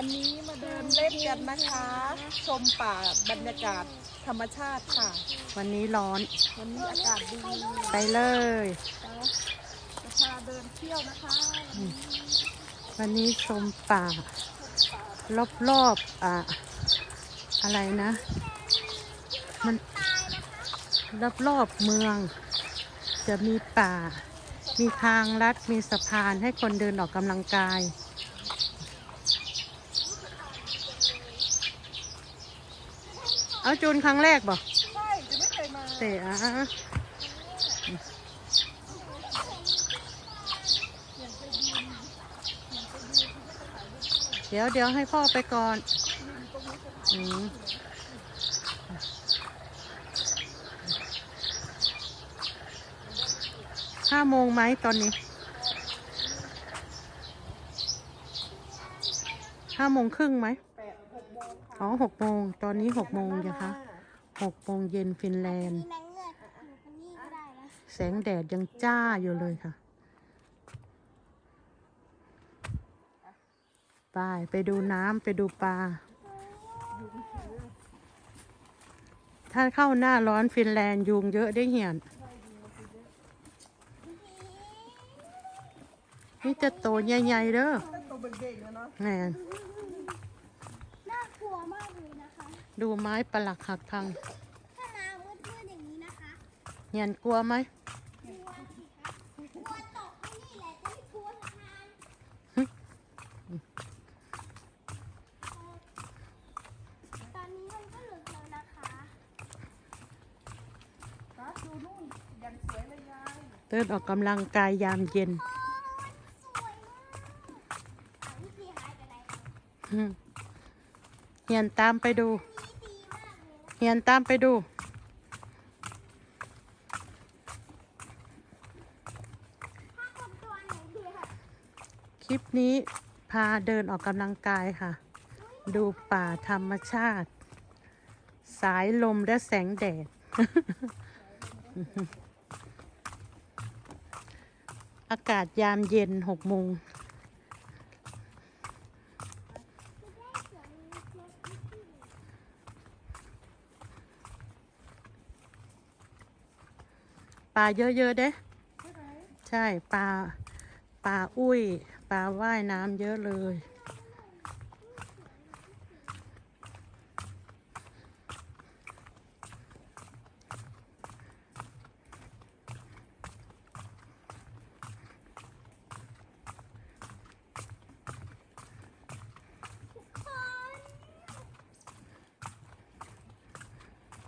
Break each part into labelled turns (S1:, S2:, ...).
S1: วันนี้มาเดินเล่นกันนะคะ ชมป่าบรรยากาศธรรมชาติค่ะ
S2: วันนี้ร้อน
S1: วันนี้อากาศดี
S2: ไปเลย
S1: จะพาเดินเที่ยวนะคะ
S2: วันนี้ชมป่า รอบๆอะอะไรนะ มันรอบๆเมือง จะมีป่า มีทางลัดมีสะพานให้คนเดินออกกำลังกาย เอาจูนครั้งแรกบ่
S1: ใช่จะไม่เคยมา
S2: เตะอะเดี๋ยวเดี๋ยวให้พ่อไปก่อนอืมห้าโมงไหมตอนนี้ห้าโมงครึ่งไหม อ๋อหกโมงตอนนี้หกโมงนะคะหกโมงเย็นฟินแลนด์
S3: มีนางเงือกอยู่คนนี้ก็ได้นะ
S2: แสงแดดยังจ้าอยู่เลยค่ะ ไป ไปดูน้ำไปดูปลา ถ้าเข้าหน้าร้อนฟินแลนด์ยุงเยอะได้เหี่ยน นี่จะโตใหญ่ๆเด้อ
S1: เป็นตัวเบ่งๆนะเนาะ
S2: แหม
S3: น่ากลัวมากเลยนะคะ
S2: ดูไม้ประหลักหักพัง
S3: ถ้าน้ำมืดๆอย่างนี้นะคะ
S2: เหี่ยนกลัวไหม
S3: กลัวสิคะกลัวตกที่นี่แหละจะไม่กลัวสะพานตอนนี้มันก็หลุดแล้วนะคะ
S1: ครับดูนู่นอย่างสวยเลยยาย
S2: เดินออกกำลังกายยามเย็น
S3: โอ้ยสวยมากอะพี่พีหายไปไหนคะ
S2: อืมเหียนตามไปดู
S3: นี่ดีมาก เลยนะ
S2: เหียนตามไปดู
S3: ค
S2: ลิปนี้พาเดินออกกำลังกายค่ะ ดูป่าธรรมชาติ สายลมและแสงแดด อากาศยามเย็นหกโมง ลาเยอะๆเด้ใช่ปลาปลาอุ้ย ปลาว่ายน้ำเยอะเลย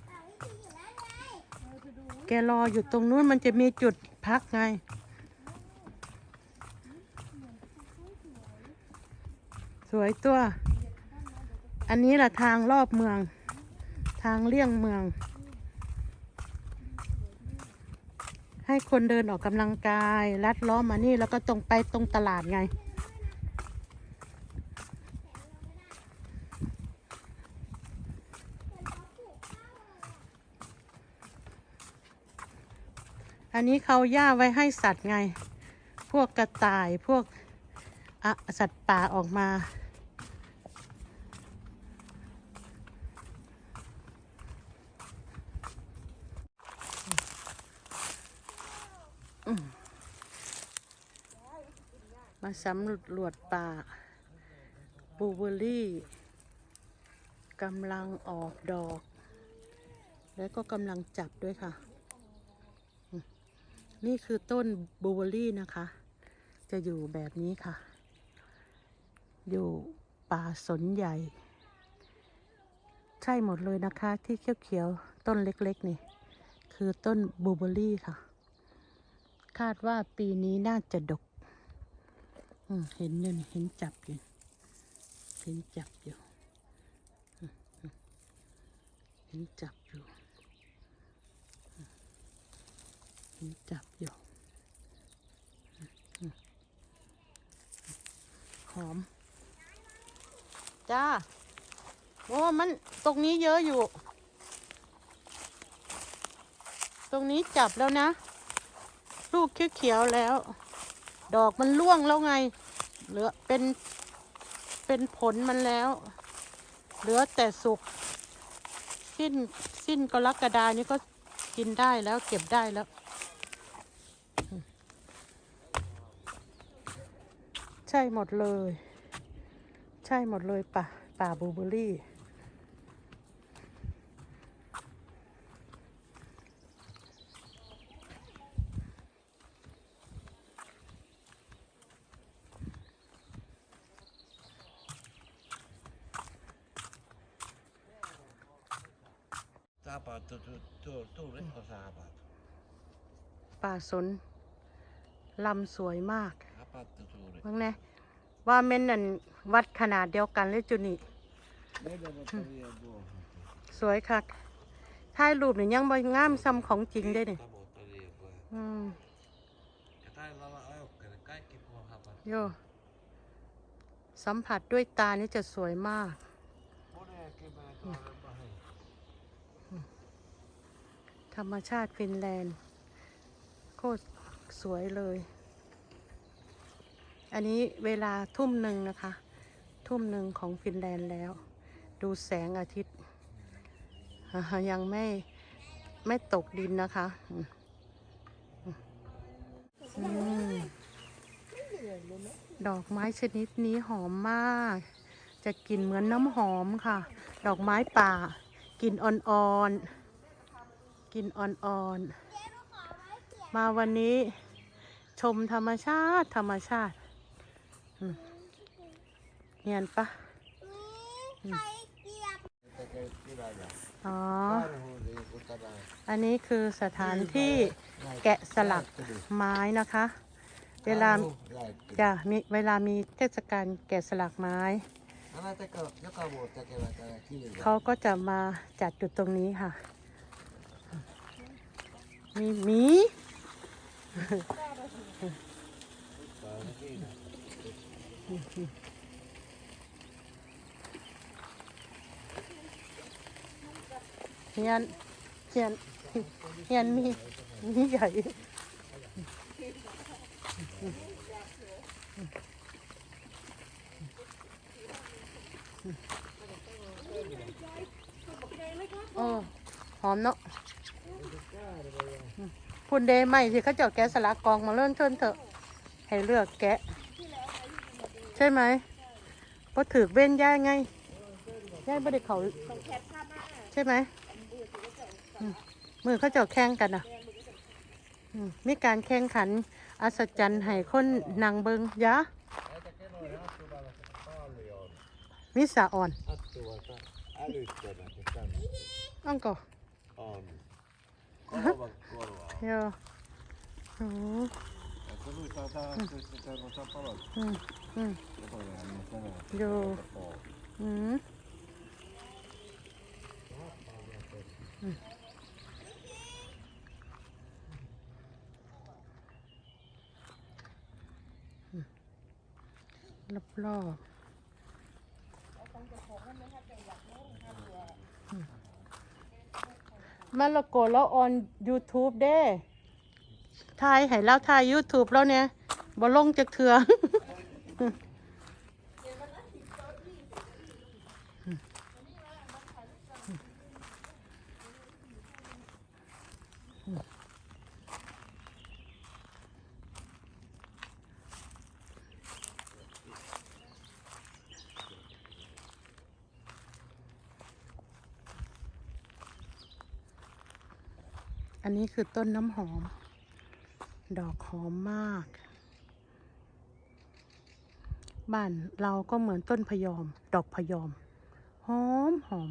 S3: อะพี่พีอยู่แล้วไง
S2: แกรออยู่ตรงนู้นมันจะมีจุดพักไง สวยตัว อันนี้แหละทางรอบเมือง ทางเลี่ยงเมือง ให้คนเดินออกกำลังกาย ลัดล้อมมานี่แล้วก็ตรงไปตรงตลาดไง อันนี้เขาย่าไว้ให้สัตว์ไง พวกกระต่ายพวกสัตว์ป่าออกมา มาสำรวจป่าบลูเบอร์รี่กำลังออกดอก แล้วก็กำลังจับด้วยค่ะ นี่คือต้นบลูเบอร์รี่นะคะ จะอยู่แบบนี้ค่ะ อยู่ป่าสนใหญ่ ใช่หมดเลยนะคะ ที่เขียวๆ ต้นเล็กๆ นี่ คือต้นบลูเบอร์รี่ค่ะ คาดว่าปีนี้น่าจะดกเห็นอยู่นี่เห็นจับอยู่ เห็นจับอยู่ เห็นจับอยู่อืมเห็น จับอยู่หอม จ้า โอ้มันตรงนี้เยอะอยู่ ตรงนี้จับแล้วนะ ลูกเขียวๆแล้ว ดอกมันร่วงแล้วไง เหลือเป็นเเป็นผลมันแล้ว เหลือแต่สุก สิ้นสิ้นกรกฎานี้ก็กินได้แล้วเก็บได้แล้ว ใช่หมดเลย ใช่หมดเลยป่าป่าบูเบอรี่ป่า
S4: ตัวตัวตัวเล็กกว่าซา
S2: ป่าป่าสนลำสวยมาก
S4: ป่าตัว
S2: เบิ่งแน่ว่าเม่นนั่นวัดขนาดเดียวกันเลยจุนี่สวยคักถ่ายรูปนี่ยังบ่งามซ้ำของจริงได้เนี่
S4: La bottiglia buona.
S2: อืมโยสัมผัสด้วยตานี่จะสวยมาก ธรรมชาติฟินแลนด์ โคตรสวยเลย อันนี้เวลาทุ่มหนึ่งนะคะ ทุ่มหนึ่งของฟินแลนด์แล้ว ดูแสงอาทิตย์ ยังไม่ไม่ตกดินนะคะอดอกไม้ชนิดนี้หอมมาก จะกลิ่นเหมือนน้ำหอมค่ะ ดอกไม้ป่ากลิ่นอ่อนๆกลิ่นอ่อนๆมาวันนี้ชมธรรมชาติธรรมชาติ เนียนปะ
S3: นี่ใครเกียบ
S4: Che tirare.
S2: อ๋อ
S4: Fare così, tutta la...
S2: อันนี้คือสถานที่แกะสลักไม้นะคะ เวลา
S4: Like.
S2: จะมีเวลามีเทศกาลแกะสลักไม้
S4: Guardate che io che volta che va a chiesa.
S2: เขาก็จะมาจัดจุดตรงนี้ค่ะ มีหมี เฮียนเฮียนเฮียนมีมีใหญ่เออหอมเนาะพุ่นเดย์ใหม่สิเขาเจ้าแกะสลักกองมาเลื่อนเชิญเถอะ ให้เลือกแกะ ใช่ไหมเพราะถือเว้นย่ายไงย่ายไม่ได้เขาใช่ไหมอืมมือเขาเจ้าแข่งกันอะอืมมีการแข่งขันอัศจรรย์ให้คนนางเบิงยะมิสาอ่อน
S4: Attua, älyttömän, kun tänne
S2: อังก็
S4: on. Korva korvaa.
S2: เยอะโดูอืมรอบรอบมะละกอแล้วออน YouTube เด้ ทายให้แล้วทาย YouTube แล้วเนี่ยบ่ลงจากเถืออันนี้คือต้นน้ำหอม ดอกหอมมาก บ้านเราก็เหมือนต้นพยอม ดอกพยอม หอมหอม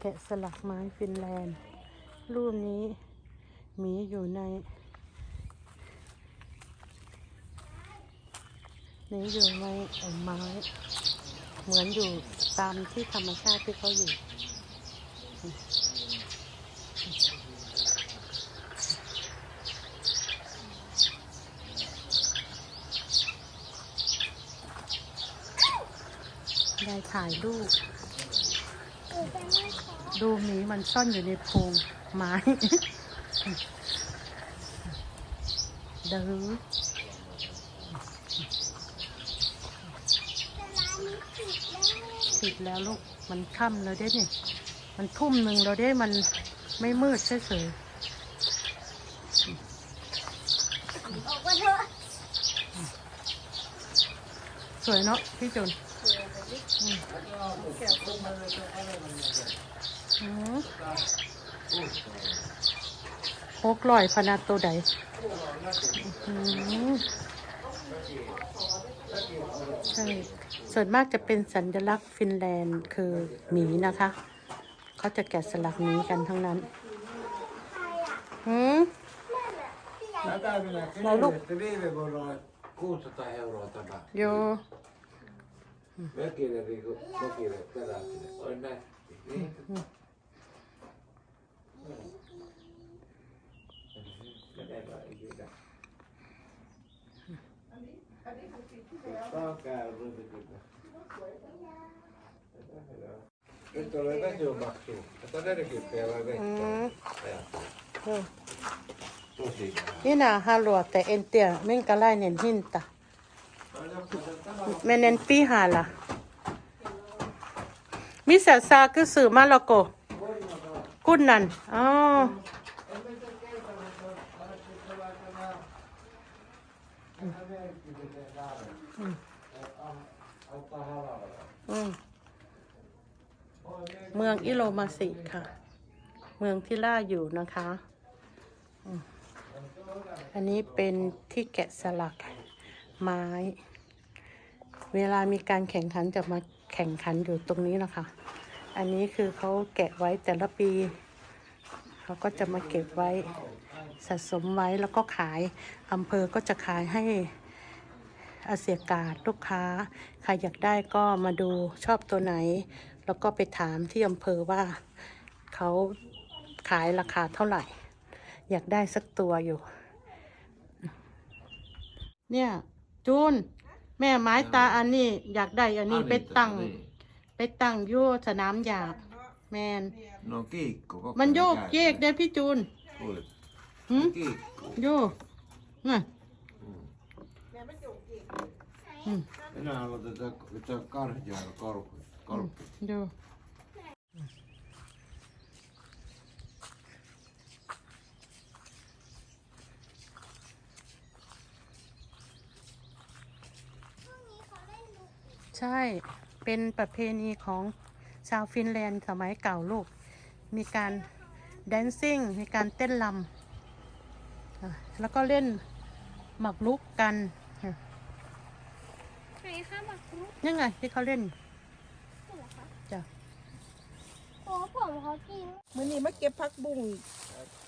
S2: แกะสลักไม้ฟินแลนด์ รูปนี้มีอยู่ใน นี่อยู่ในอ่อไม้ เหมือนอยู่ตามที่ธรรมชาติที่เขาอยู่ได้ถ่ายรูปดูหมีมันซ่อนอยู่ในโพรงไม้เด้อ
S3: ต่ร้านนี้ปิดแล้ว
S2: ปิดแล้วลูก มันค่ำแล้วเด้เนี่ยมันทุ่มหนึ่งเราได้มันไม่มืดเฉย
S3: ออกมาเถอะ
S2: ๆสวยเนาะพี่จุนอืมหกร้อยพนาตัวใดอืมใช่ ส่วนมากจะเป็นสัญลักษณ์ฟินแลนด์คือหมีนะคะ เขาจะแกะสลักหมีกันทั้งนั้นหืม
S4: Nej, look. Det viive voi olla 600 euroa tämä.
S2: โย
S4: Mökille, niinku, mökille, perässille. Oi näin. Niin. Menevä ikinä. Tää on käynyt kyllä. Nyt tulee vetymaksu. Tätä 40 vai
S2: อื
S4: vettä?
S2: ม
S4: Tosi.
S2: นี่นาฮาลัวแต่เอ็นเตียเม่งกะไลเน้ นหินตะแม่เน้นปีหาล่ะมิเสซาคือสื่อมาลโกกุนนันอ๋ออืม เมืองอิโรมาสิค่ะ เมืองที่ล่าอยู่นะคะ อันนี้เป็นที่แกะสลักไม้ เวลามีการแข่งขันจะมาแข่งขันอยู่ตรงนี้นะคะ อันนี้คือเขาแกะไว้แต่ละปีเขาก็จะมาเก็บไว้สะสมไว้แล้วก็ขายอำเภอก็จะขายให้อาเซียกาดลูกค้า ใครอยากได้ก็มาดูชอบตัวไหน แล้วก็ไปถามที่อำเภอว่าเขาขายราคาเท่าไหร่ อยากได้สักตัวอยู่ เนี่ยจูนแม่ไม้ตาอันนี้อยากได้อันนี้ไปตั้ง ไปตั้งอยู่สนามหญ้าแมน
S4: No kiikku. koko
S2: มันโยก
S4: ajan
S2: เยกได้พี่จูน
S4: Kuulet?
S2: หืม
S4: Kiikku.
S2: โยกน่ะอืม
S4: Minä haluan tätä, tätä karjaa korppi. korppi.
S2: โยใช่ เป็นประเพณีของชาวฟินแลนด์สมัยเก่าลูก มีการแดนซิ่ง มีการเต้นรำอะแล้วก็เล่นหมากรุกกันอะ
S3: ไหนคะหมากรุก
S2: ยังไงที่เขาเล่น
S3: นี่เหรอคะ
S2: จ้ะ
S3: โอ้ผ มเขากิน
S1: มื้อนี้มาเก็บผักบุ้ง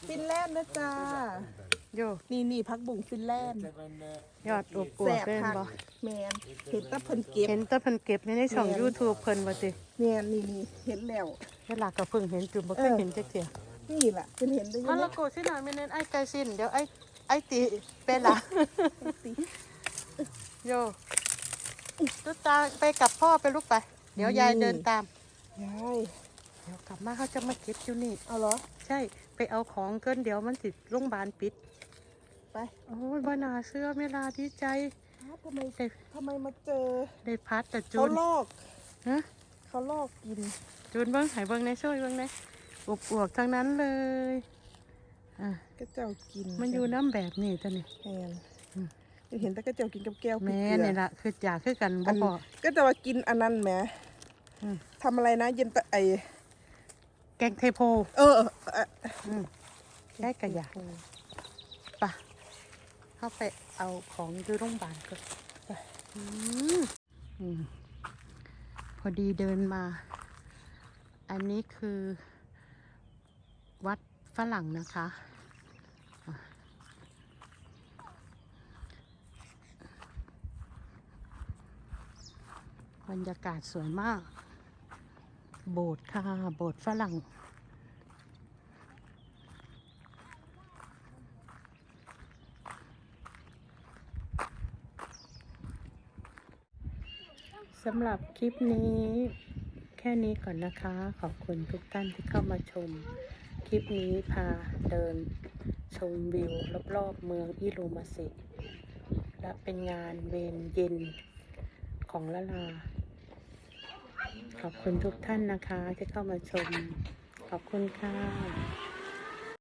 S1: ฟินแลนด์นะจ้า
S2: โย
S1: นี่นี่ผักบุ้งฟินแลนด์
S2: ยอดอวบอว
S1: แซ่
S2: บบเล่น
S1: ผัก
S2: บ่
S1: แมนเห็นแตะเพิ่นเก็บ
S2: เห็นแต่เพิ่นเก็บในในช่อง
S1: แม่น
S2: YouTube เพิ่นว่าติ
S1: แมนนี่นี่เห็นแล้ว
S2: เวลาก็เพิ่งเห็นจุ่มบ่เคย
S1: เออ
S2: เห็นจักเที่ย
S1: นี่แหละเพิ่นเห็นได้อ
S2: ฮั
S1: ยัง
S2: ล
S1: ไง
S2: โหลโกสิหน่อยไม่เน้นไอ้ไก่สินเดี๋ยวไอ้ไอ้ติเป็นล่ะโยตุ๊กตาไปกับพ่อไปลูกไป เดี๋ยวยายเดินตาม
S1: ยาย
S2: เดี๋ยวกลับมาเขาจะมาเก็บอยู่นี่
S1: เอาเหรอ
S2: ใช่ ไปเอาของเกินเดี๋ยวมันสิโรงพยาบาลปิด
S1: ไป
S2: โอ้ยบ่น่าเชื่อเวลาดีใจ
S1: อ้าวทำไม
S2: ได้
S1: ทำไมมาเจอ
S2: ได้พัดแต่จู
S1: เขา
S2: น
S1: ลอก
S2: ฮะ
S1: เขาลอกกิน
S2: จูนเบิ้งใหายเบิ้งในช่วยเบิ้งในอวบอวบๆทั้งนั้นเลยอะ
S1: ก็เจ้ากิน
S2: มันอยู่น้ำแบบนี้ตัวนี้
S1: แมนเห็นแต่ก็เจ้ากินกับแก้ว
S2: แม่
S1: เกลือ
S2: นี่ละคืออยากคือกันบ่
S1: อัน
S2: พอ
S1: ก็จะว่ากินอันนั้นแหม
S2: อืม
S1: ทำอะไรนะ เย็นตะไอ
S2: แกงเทโพ
S1: เออเออ
S2: อืมได้กระยาปะเข้าไปเอาของอยู่โรงพยาบาลก็ไปอืมอืมพอดีเดินมา อันนี้คือ วัดฝรั่งนะคะอะบรรยากาศสวยมาก โบสถ์ค่ะ โบสถ์ฝรั่ง สำหรับคลิปนี้ แค่นี้ก่อนนะคะ ขอบคุณทุกท่านที่เข้ามาชม คลิปนี้พาเดินชมวิวรอบๆเมืองอิโรมาสิ และเป็นงานเวนเย็นของละลา ขอบคุณทุกท่านนะคะที่เข้ามาชม ขอบคุณค่ะ